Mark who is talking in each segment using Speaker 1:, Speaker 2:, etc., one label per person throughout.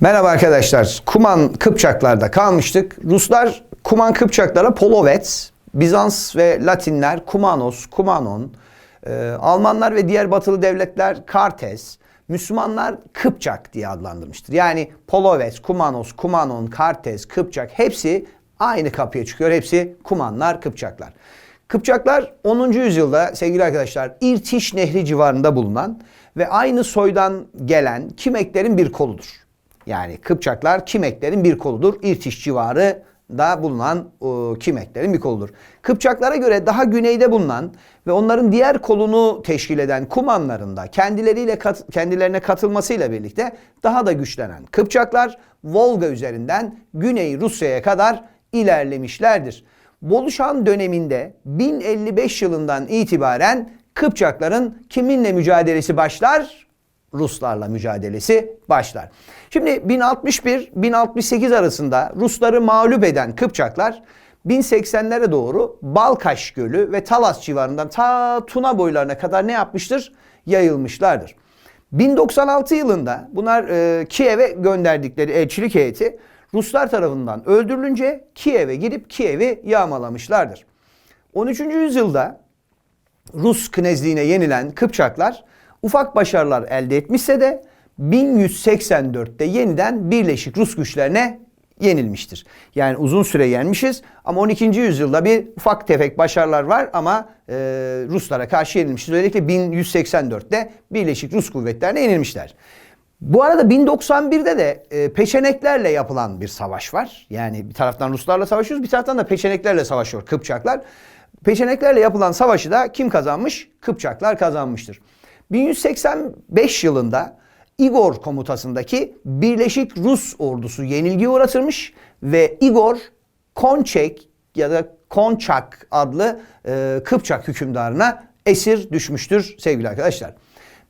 Speaker 1: Merhaba arkadaşlar. Kuman Kıpçaklar'da kalmıştık. Ruslar Kuman Kıpçaklara Polovets, Bizans ve Latinler Kumanos, Kumanon, e, Almanlar ve diğer batılı devletler Kartes, Müslümanlar Kıpçak diye adlandırmıştır. Yani Polovets, Kumanos, Kumanon, Kartes, Kıpçak hepsi aynı kapıya çıkıyor. Hepsi Kumanlar, Kıpçaklar. Kıpçaklar 10. yüzyılda sevgili arkadaşlar İrtiş Nehri civarında bulunan ve aynı soydan gelen Kimeklerin bir koludur. Yani Kıpçaklar Kimeklerin bir koludur. İrtiş civarı da bulunan o, Kimeklerin bir koludur. Kıpçaklara göre daha güneyde bulunan ve onların diğer kolunu teşkil eden Kumanların da kendileriyle kat- kendilerine katılmasıyla birlikte daha da güçlenen Kıpçaklar Volga üzerinden Güney Rusya'ya kadar ilerlemişlerdir. Boluşan döneminde 1055 yılından itibaren Kıpçakların kiminle mücadelesi başlar? Ruslarla mücadelesi başlar. Şimdi 1061-1068 arasında Rusları mağlup eden Kıpçaklar 1080'lere doğru Balkaş Gölü ve Talas civarından ta Tuna boylarına kadar ne yapmıştır? Yayılmışlardır. 1096 yılında bunlar e, Kiev'e gönderdikleri elçilik heyeti Ruslar tarafından öldürülünce Kiev'e gidip Kiev'i yağmalamışlardır. 13. yüzyılda Rus knezliğine yenilen Kıpçaklar ufak başarılar elde etmişse de 1184'te yeniden Birleşik Rus güçlerine yenilmiştir. Yani uzun süre yenmişiz ama 12. yüzyılda bir ufak tefek başarılar var ama e, Ruslara karşı yenilmişiz. Özellikle 1184'te Birleşik Rus kuvvetlerine yenilmişler. Bu arada 1091'de de e, peçeneklerle yapılan bir savaş var. Yani bir taraftan Ruslarla savaşıyoruz bir taraftan da peçeneklerle savaşıyor Kıpçaklar. Peçeneklerle yapılan savaşı da kim kazanmış? Kıpçaklar kazanmıştır. 1185 yılında Igor komutasındaki Birleşik Rus ordusu yenilgiye uğratılmış ve Igor Konçek ya da Konçak adlı e, Kıpçak hükümdarına esir düşmüştür sevgili arkadaşlar.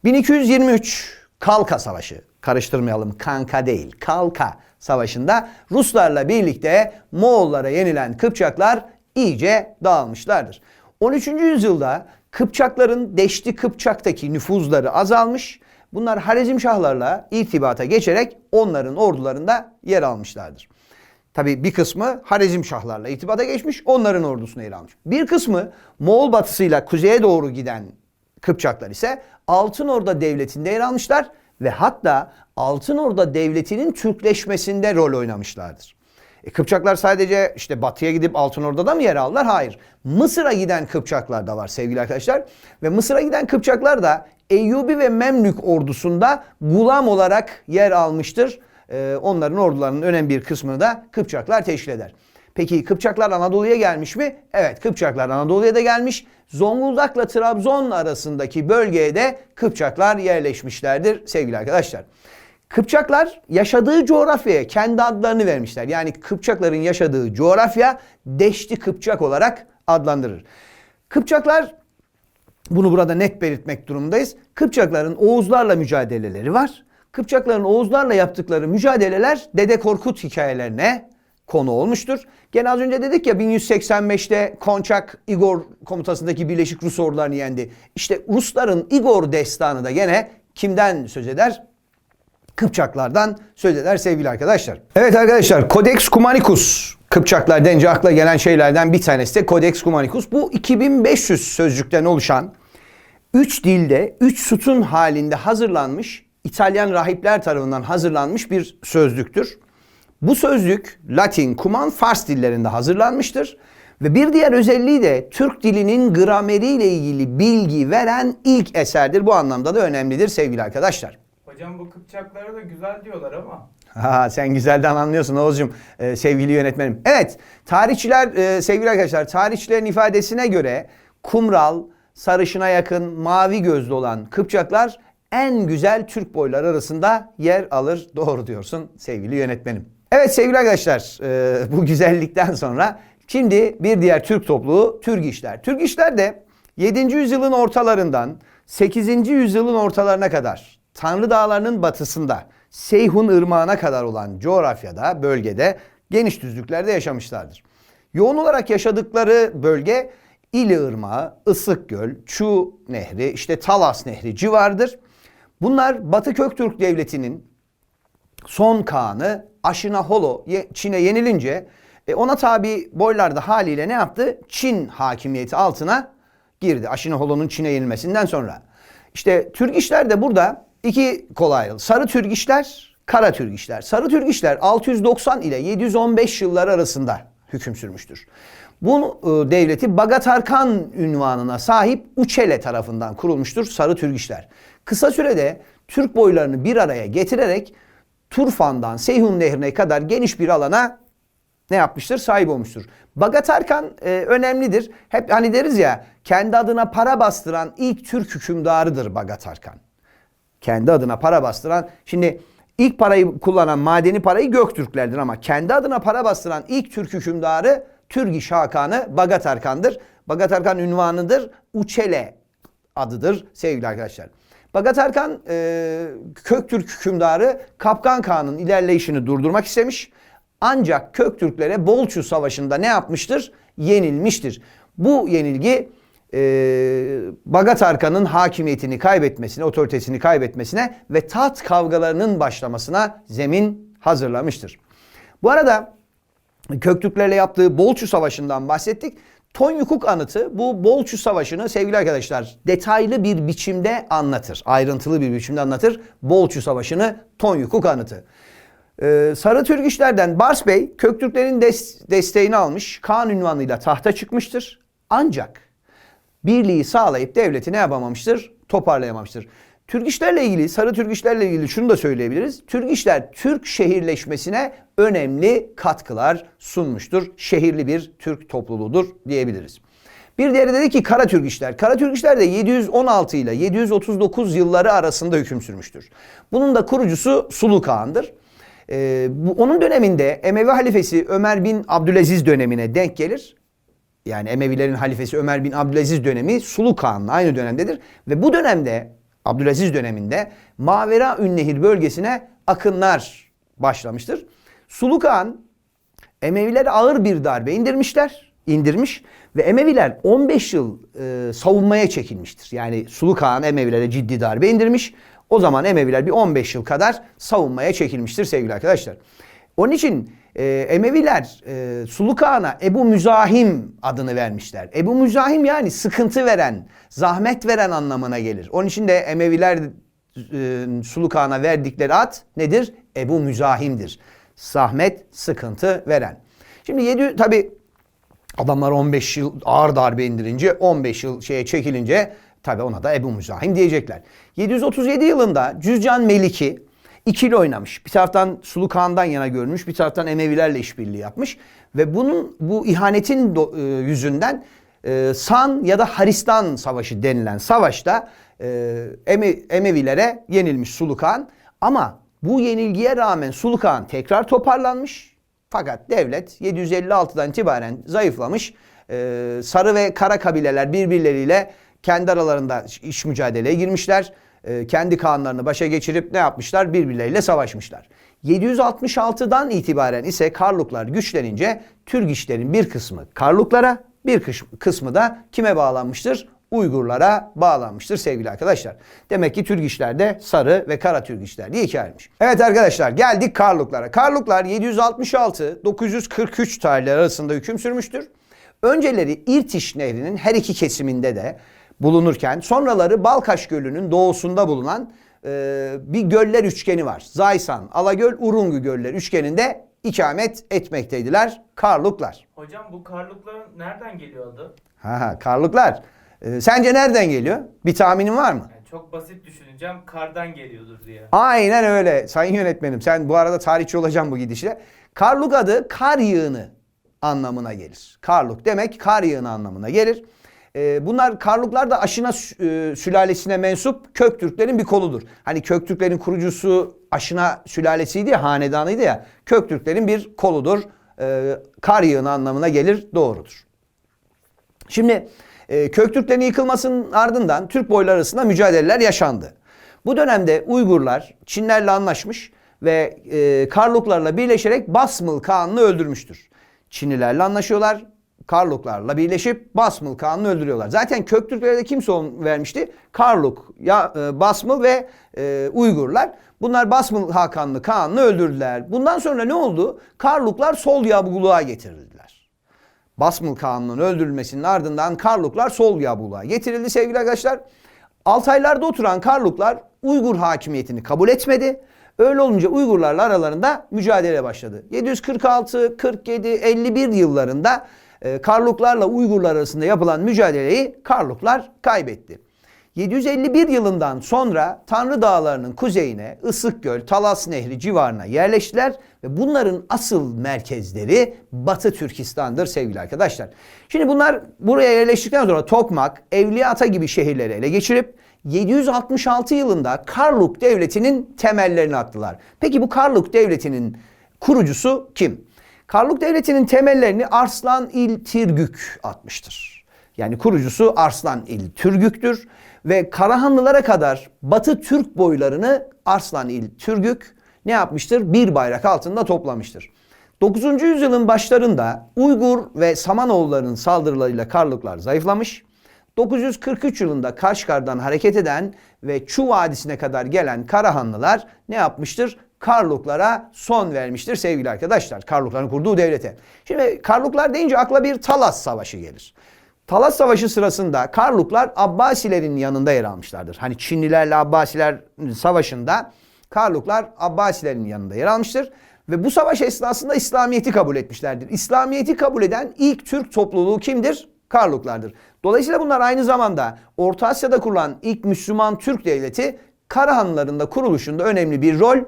Speaker 1: 1223 Kalka Savaşı karıştırmayalım kanka değil Kalka Savaşı'nda Ruslarla birlikte Moğollara yenilen Kıpçaklar iyice dağılmışlardır. 13. yüzyılda Kıpçakların Deşti Kıpçak'taki nüfuzları azalmış. Bunlar Harizmşahlarla irtibata geçerek onların ordularında yer almışlardır. Tabi bir kısmı Harizmşahlarla irtibata geçmiş, onların ordusuna yer almış. Bir kısmı Moğol batısıyla kuzeye doğru giden Kıpçaklar ise Altın Orda Devleti'nde yer almışlar ve hatta Altın Orda Devleti'nin Türkleşmesinde rol oynamışlardır. E, Kıpçaklar sadece işte batıya gidip Altın Orda'da mı yer aldılar? Hayır. Mısır'a giden Kıpçaklar da var sevgili arkadaşlar. Ve Mısır'a giden Kıpçaklar da Eyyubi ve Memlük ordusunda gulam olarak yer almıştır. E, onların ordularının önemli bir kısmını da Kıpçaklar teşkil eder. Peki Kıpçaklar Anadolu'ya gelmiş mi? Evet Kıpçaklar Anadolu'ya da gelmiş. Zonguldak'la Trabzon arasındaki bölgeye de Kıpçaklar yerleşmişlerdir sevgili arkadaşlar. Kıpçaklar yaşadığı coğrafyaya kendi adlarını vermişler. Yani Kıpçakların yaşadığı coğrafya Deşti Kıpçak olarak adlandırır. Kıpçaklar bunu burada net belirtmek durumundayız. Kıpçakların Oğuzlarla mücadeleleri var. Kıpçakların Oğuzlarla yaptıkları mücadeleler Dede Korkut hikayelerine konu olmuştur. Gene az önce dedik ya 1185'te Konçak Igor komutasındaki Birleşik Rus ordularını yendi. İşte Rusların Igor destanı da gene kimden söz eder? Kıpçaklardan söz eder sevgili arkadaşlar. Evet arkadaşlar Codex Cumanicus Kıpçaklar denince akla gelen şeylerden bir tanesi de Codex Cumanicus. Bu 2500 sözcükten oluşan 3 dilde 3 sütun halinde hazırlanmış İtalyan rahipler tarafından hazırlanmış bir sözlüktür. Bu sözlük Latin, Kuman, Fars dillerinde hazırlanmıştır. Ve bir diğer özelliği de Türk dilinin grameriyle ilgili bilgi veren ilk eserdir. Bu anlamda da önemlidir sevgili arkadaşlar.
Speaker 2: Hocam bu Kıpçaklara da güzel diyorlar ama.
Speaker 1: Ha, sen güzelden anlıyorsun Oğuz'cum e, sevgili yönetmenim. Evet tarihçiler e, sevgili arkadaşlar tarihçilerin ifadesine göre kumral, sarışına yakın, mavi gözlü olan Kıpçaklar en güzel Türk boyları arasında yer alır. Doğru diyorsun sevgili yönetmenim. Evet sevgili arkadaşlar e, bu güzellikten sonra şimdi bir diğer Türk topluluğu Türk işler. Türk işler de 7. yüzyılın ortalarından 8. yüzyılın ortalarına kadar Tanrı Dağları'nın batısında Seyhun Irmağı'na kadar olan coğrafyada, bölgede geniş düzlüklerde yaşamışlardır. Yoğun olarak yaşadıkları bölge İli Irmağı, Isık Göl, Çu Nehri, işte Talas Nehri civarıdır. Bunlar Batı Köktürk Devleti'nin son Kağan'ı Aşinaholo Çin'e yenilince e, ona tabi boylar da haliyle ne yaptı? Çin hakimiyeti altına girdi. Aşinaholo'nun Çin'e yenilmesinden sonra. İşte Türk işler de burada iki kolay ayrıldı. Sarı Türk işler, Kara Türk işler. Sarı Türk işler 690 ile 715 yılları arasında hüküm sürmüştür. Bu e, devleti Bagatarkan ünvanına sahip Uçele tarafından kurulmuştur Sarı Türk işler. Kısa sürede Türk boylarını bir araya getirerek Turfan'dan Seyhun Nehri'ne kadar geniş bir alana ne yapmıştır? Sahip olmuştur. Bagatarkan e, önemlidir. Hep hani deriz ya kendi adına para bastıran ilk Türk hükümdarıdır Bagatarkan. Kendi adına para bastıran. Şimdi ilk parayı kullanan madeni parayı Göktürklerdir ama kendi adına para bastıran ilk Türk hükümdarı Türgiş Hakan'ı Bagatarkan'dır. Bagatarkan ünvanıdır. Uçele adıdır sevgili arkadaşlar. Bagatarkan e, Köktürk hükümdarı Kapkan Kağan'ın ilerleyişini durdurmak istemiş. Ancak Köktürklere Bolçu Savaşı'nda ne yapmıştır? Yenilmiştir. Bu yenilgi e, Bagatarkan'ın hakimiyetini kaybetmesine, otoritesini kaybetmesine ve taht kavgalarının başlamasına zemin hazırlamıştır. Bu arada Köktürklerle yaptığı Bolçu Savaşı'ndan bahsettik. Tonyukuk anıtı bu Bolçu Savaşı'nı sevgili arkadaşlar detaylı bir biçimde anlatır. Ayrıntılı bir biçimde anlatır. Bolçu Savaşı'nı Tonyukuk anıtı. Ee, Sarı Türk işlerden Bars Bey Köktürklerin des- desteğini almış. Kaan ünvanıyla tahta çıkmıştır. Ancak birliği sağlayıp devleti ne yapamamıştır? Toparlayamamıştır. Türk işlerle ilgili, Sarı Türk işlerle ilgili şunu da söyleyebiliriz. Türk işler Türk şehirleşmesine önemli katkılar sunmuştur. Şehirli bir Türk topluluğudur diyebiliriz. Bir diğeri dedi ki Kara Türk işler. Kara Türk işler de 716 ile 739 yılları arasında hüküm sürmüştür. Bunun da kurucusu Sulu Kağan'dır. Ee, bu, onun döneminde Emevi halifesi Ömer bin Abdülaziz dönemine denk gelir. Yani Emevilerin halifesi Ömer bin Abdülaziz dönemi Sulu Kağan'la aynı dönemdedir. Ve bu dönemde Abdülaziz döneminde Mavera Ünnehir bölgesine akınlar başlamıştır. Sulu Kağan Emevilere ağır bir darbe indirmişler, indirmiş ve Emeviler 15 yıl e, savunmaya çekilmiştir. Yani Sulu Kağan Emevilere ciddi darbe indirmiş. O zaman Emeviler bir 15 yıl kadar savunmaya çekilmiştir sevgili arkadaşlar. Onun için e, Emeviler e, Sulu Kağan'a Ebu Müzahim adını vermişler. Ebu Müzahim yani sıkıntı veren, zahmet veren anlamına gelir. Onun için de Emeviler e, Sulu Kağan'a verdikleri ad nedir? Ebu Müzahim'dir. Zahmet, sıkıntı veren. Şimdi 7 tabi adamlar 15 yıl ağır darbe indirince 15 yıl şeye çekilince tabi ona da Ebu Müzahim diyecekler. 737 yılında Cüzcan Meliki ikili oynamış. Bir taraftan Sulu Kağan'dan yana görmüş, bir taraftan Emevilerle işbirliği yapmış ve bunun bu ihanetin do- e, yüzünden e, San ya da Haristan Savaşı denilen savaşta e, Eme- Emevilere yenilmiş Sulu Kağan ama bu yenilgiye rağmen Sulu Kağan tekrar toparlanmış. Fakat devlet 756'dan itibaren zayıflamış. Ee, sarı ve kara kabileler birbirleriyle kendi aralarında iş mücadeleye girmişler. Ee, kendi kanlarını başa geçirip ne yapmışlar? Birbirleriyle savaşmışlar. 766'dan itibaren ise Karluklar güçlenince Türk işlerin bir kısmı Karluklara, bir kısmı da kime bağlanmıştır? Uygurlara bağlanmıştır sevgili arkadaşlar. Demek ki Türk işlerde sarı ve kara Türk işler diye ayrılmış. Evet arkadaşlar geldik Karluklara. Karluklar 766-943 tarihleri arasında hüküm sürmüştür. Önceleri İrtiş Nehri'nin her iki kesiminde de bulunurken sonraları Balkaş Gölü'nün doğusunda bulunan e, bir göller üçgeni var. Zaysan, Alagöl, Urungu göller üçgeninde ikamet etmekteydiler Karluklar.
Speaker 2: Hocam bu karlukların nereden geliyor adı?
Speaker 1: Ha, ha, Karluklar. Ee, sence nereden geliyor? Bir tahminin var mı?
Speaker 2: Yani çok basit düşüneceğim kardan geliyordur diye.
Speaker 1: Aynen öyle sayın yönetmenim. Sen bu arada tarihçi olacaksın bu gidişle. Karluk adı kar yığını anlamına gelir. Karluk demek kar yığını anlamına gelir. Ee, bunlar Karluklar da Aşina e, sülalesine mensup Köktürklerin bir koludur. Hani Köktürklerin kurucusu Aşina sülalesiydi ya, hanedanıydı ya. Köktürklerin bir koludur. Ee, kar yığını anlamına gelir, doğrudur. Şimdi e, Köktürklerin yıkılmasının ardından Türk boyları arasında mücadeleler yaşandı. Bu dönemde Uygurlar Çinlerle anlaşmış ve e, Karluklarla birleşerek Basmıl Kağan'ını öldürmüştür. Çinlilerle anlaşıyorlar. Karluklarla birleşip Basmıl Kağan'ı öldürüyorlar. Zaten Köktürklere de kim son vermişti? Karluk, ya, e, Basmıl ve e, Uygurlar. Bunlar Basmıl Hakanlı Kağan'ı öldürdüler. Bundan sonra ne oldu? Karluklar sol yabguluğa getirildiler. Basmıl Kağan'ın öldürülmesinin ardından Karluklar sol yabguluğa getirildi sevgili arkadaşlar. Altaylarda oturan Karluklar Uygur hakimiyetini kabul etmedi. Öyle olunca Uygurlarla aralarında mücadele başladı. 746, 47, 51 yıllarında e, Karluklarla Uygurlar arasında yapılan mücadeleyi Karluklar kaybetti. 751 yılından sonra Tanrı Dağları'nın kuzeyine Isıkgöl, Talas Nehri civarına yerleştiler ve bunların asıl merkezleri Batı Türkistan'dır sevgili arkadaşlar. Şimdi bunlar buraya yerleştikten sonra Tokmak, Evliyaata gibi şehirleri ele geçirip 766 yılında Karluk Devleti'nin temellerini attılar. Peki bu Karluk Devleti'nin kurucusu kim? Karluk Devleti'nin temellerini Arslan İl Tirgük atmıştır. Yani kurucusu Arslan İl Türgük'tür ve Karahanlılara kadar Batı Türk boylarını Arslan İl Türgük ne yapmıştır? Bir bayrak altında toplamıştır. 9. yüzyılın başlarında Uygur ve Samanoğullarının saldırılarıyla Karluklar zayıflamış. 943 yılında Kaşgar'dan hareket eden ve Çu Vadisi'ne kadar gelen Karahanlılar ne yapmıştır? Karluklara son vermiştir sevgili arkadaşlar. Karlukların kurduğu devlete. Şimdi Karluklar deyince akla bir Talas Savaşı gelir. Talas Savaşı sırasında Karluklar Abbasilerin yanında yer almışlardır. Hani Çinlilerle Abbasiler savaşında Karluklar Abbasilerin yanında yer almıştır. Ve bu savaş esnasında İslamiyet'i kabul etmişlerdir. İslamiyet'i kabul eden ilk Türk topluluğu kimdir? Karluklardır. Dolayısıyla bunlar aynı zamanda Orta Asya'da kurulan ilk Müslüman Türk devleti Karahanlıların da kuruluşunda önemli bir rol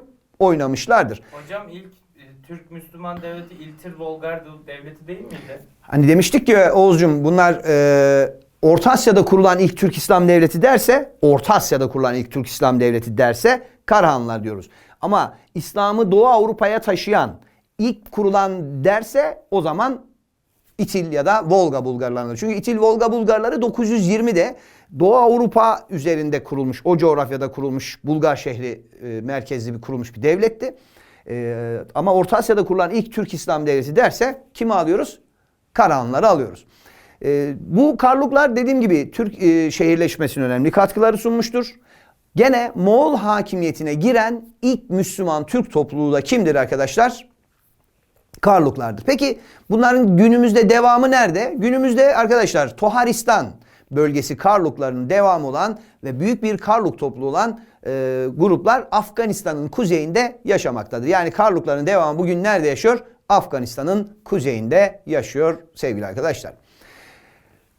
Speaker 1: oynamışlardır.
Speaker 2: Hocam ilk e, Türk Müslüman devleti İltir Volgar devleti değil miydi?
Speaker 1: Hani demiştik ki Oğuzcum bunlar e, Orta Asya'da kurulan ilk Türk İslam devleti derse, Orta Asya'da kurulan ilk Türk İslam devleti derse Karahanlılar diyoruz. Ama İslam'ı Doğu Avrupa'ya taşıyan, ilk kurulan derse o zaman İtil ya da Volga Bulgarlarıdır. Çünkü İtil Volga Bulgarları 920'de Doğu Avrupa üzerinde kurulmuş, o coğrafyada kurulmuş Bulgar şehri e, merkezli bir kurulmuş bir devletti. E, ama Orta Asya'da kurulan ilk Türk İslam devleti derse kimi alıyoruz? Karahanlıları alıyoruz. E, bu Karluklar dediğim gibi Türk e, şehirleşmesine önemli katkıları sunmuştur. Gene Moğol hakimiyetine giren ilk Müslüman Türk topluluğu da kimdir arkadaşlar? Karluklardır. Peki bunların günümüzde devamı nerede? Günümüzde arkadaşlar Toharistan bölgesi Karlukların devamı olan ve büyük bir Karluk topluluğu olan e, gruplar Afganistan'ın kuzeyinde yaşamaktadır. Yani Karlukların devamı bugün nerede yaşıyor? Afganistan'ın kuzeyinde yaşıyor sevgili arkadaşlar.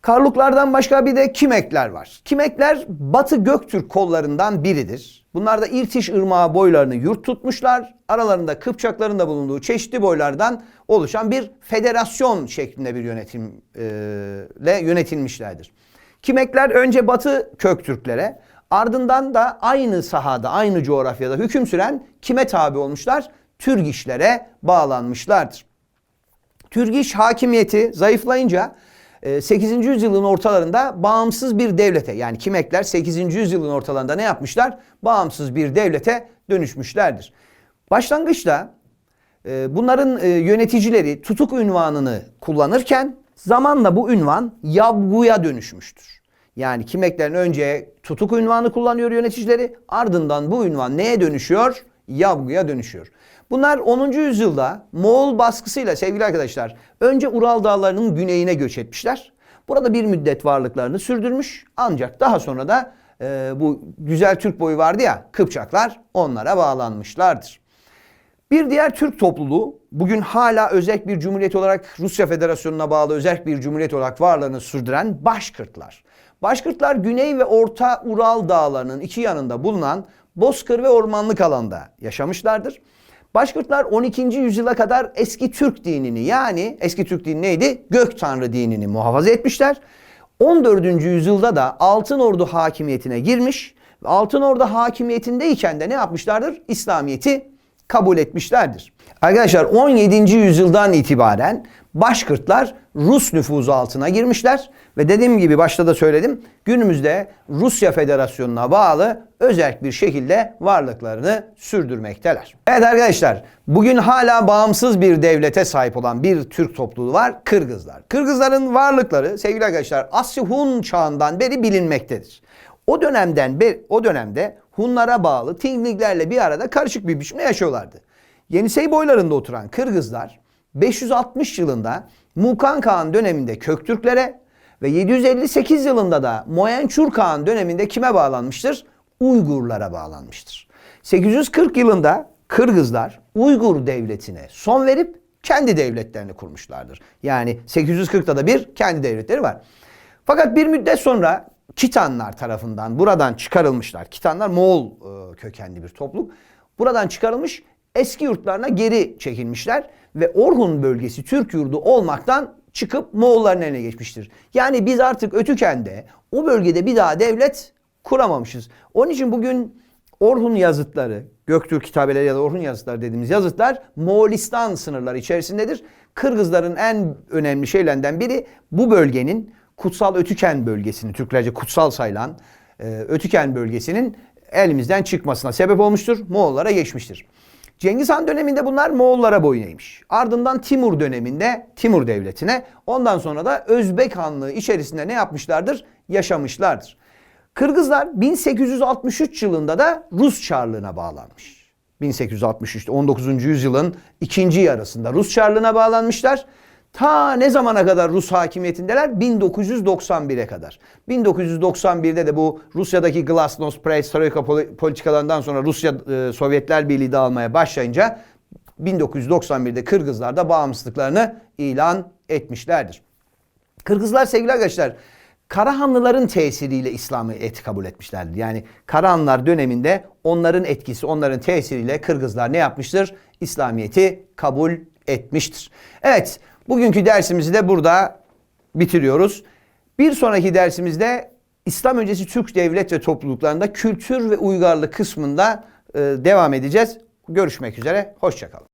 Speaker 1: Karluklardan başka bir de Kimekler var. Kimekler Batı Göktürk kollarından biridir. Bunlar da İrtiş Irmağı boylarını yurt tutmuşlar. Aralarında Kıpçakların da bulunduğu çeşitli boylardan oluşan bir federasyon şeklinde bir yönetimle yönetilmişlerdir. Kimekler önce Batı Köktürklere ardından da aynı sahada, aynı coğrafyada hüküm süren kime tabi olmuşlar? Türgişlere bağlanmışlardır. Türgiş hakimiyeti zayıflayınca 8. yüzyılın ortalarında bağımsız bir devlete yani Kimekler 8. yüzyılın ortalarında ne yapmışlar? Bağımsız bir devlete dönüşmüşlerdir. Başlangıçta e, bunların e, yöneticileri tutuk ünvanını kullanırken zamanla bu ünvan yabguya dönüşmüştür. Yani Kimeklerin önce tutuk ünvanı kullanıyor yöneticileri ardından bu ünvan neye dönüşüyor? Yabguya dönüşüyor. Bunlar 10. yüzyılda Moğol baskısıyla sevgili arkadaşlar önce Ural Dağları'nın güneyine göç etmişler. Burada bir müddet varlıklarını sürdürmüş ancak daha sonra da e, bu güzel Türk boyu vardı ya Kıpçaklar onlara bağlanmışlardır. Bir diğer Türk topluluğu bugün hala özel bir cumhuriyet olarak Rusya Federasyonu'na bağlı özel bir cumhuriyet olarak varlığını sürdüren Başkırtlar. Başkırtlar Güney ve Orta Ural Dağları'nın iki yanında bulunan bozkır ve ormanlık alanda yaşamışlardır. Başkırtlar 12. yüzyıla kadar eski Türk dinini yani eski Türk dini neydi? Gök Tanrı dinini muhafaza etmişler. 14. yüzyılda da Altın Ordu hakimiyetine girmiş. Altın Ordu hakimiyetindeyken de ne yapmışlardır? İslamiyet'i kabul etmişlerdir. Arkadaşlar 17. yüzyıldan itibaren Başkırtlar Rus nüfuzu altına girmişler ve dediğim gibi başta da söyledim günümüzde Rusya Federasyonu'na bağlı özerk bir şekilde varlıklarını sürdürmekteler. Evet arkadaşlar bugün hala bağımsız bir devlete sahip olan bir Türk topluluğu var Kırgızlar. Kırgızların varlıkları sevgili arkadaşlar Asya Hun çağından beri bilinmektedir. O dönemden beri, o dönemde Hunlara bağlı Tingliklerle bir arada karışık bir biçimde yaşıyorlardı. Yenisey boylarında oturan Kırgızlar 560 yılında Mukan Kağan döneminde Köktürklere ve 758 yılında da Moyençur Kağan döneminde kime bağlanmıştır? Uygurlara bağlanmıştır. 840 yılında Kırgızlar Uygur devletine son verip kendi devletlerini kurmuşlardır. Yani 840'ta da bir kendi devletleri var. Fakat bir müddet sonra Kitanlar tarafından buradan çıkarılmışlar. Kitanlar Moğol e, kökenli bir topluluk. Buradan çıkarılmış eski yurtlarına geri çekilmişler ve Orhun bölgesi Türk yurdu olmaktan çıkıp Moğolların eline geçmiştir. Yani biz artık Ötüken'de o bölgede bir daha devlet kuramamışız. Onun için bugün Orhun yazıtları, Göktürk kitabeleri ya da Orhun yazıtları dediğimiz yazıtlar Moğolistan sınırları içerisindedir. Kırgızların en önemli şeylerinden biri bu bölgenin Kutsal Ötüken bölgesini, Türklerce kutsal sayılan e, Ötüken bölgesinin elimizden çıkmasına sebep olmuştur. Moğollara geçmiştir. Cengiz Han döneminde bunlar Moğollara boyun eğmiş. Ardından Timur döneminde Timur Devleti'ne, ondan sonra da Özbek Hanlığı içerisinde ne yapmışlardır? Yaşamışlardır. Kırgızlar 1863 yılında da Rus Çarlığı'na bağlanmış. 1863'te 19. yüzyılın ikinci yarısında Rus Çarlığı'na bağlanmışlar. Ta ne zamana kadar Rus hakimiyetindeler? 1991'e kadar. 1991'de de bu Rusya'daki glasnost, perestroika poli- politikalarından sonra Rusya e, Sovyetler Birliği dağılmaya başlayınca 1991'de Kırgızlar da bağımsızlıklarını ilan etmişlerdir. Kırgızlar sevgili arkadaşlar Karahanlıların tesiriyle İslam'ı et kabul etmişlerdir. Yani Karahanlılar döneminde onların etkisi, onların tesiriyle Kırgızlar ne yapmıştır? İslamiyet'i kabul etmiştir. Evet, bugünkü dersimizi de burada bitiriyoruz. Bir sonraki dersimizde İslam öncesi Türk devlet ve topluluklarında kültür ve uygarlık kısmında e, devam edeceğiz. Görüşmek üzere, hoşçakalın.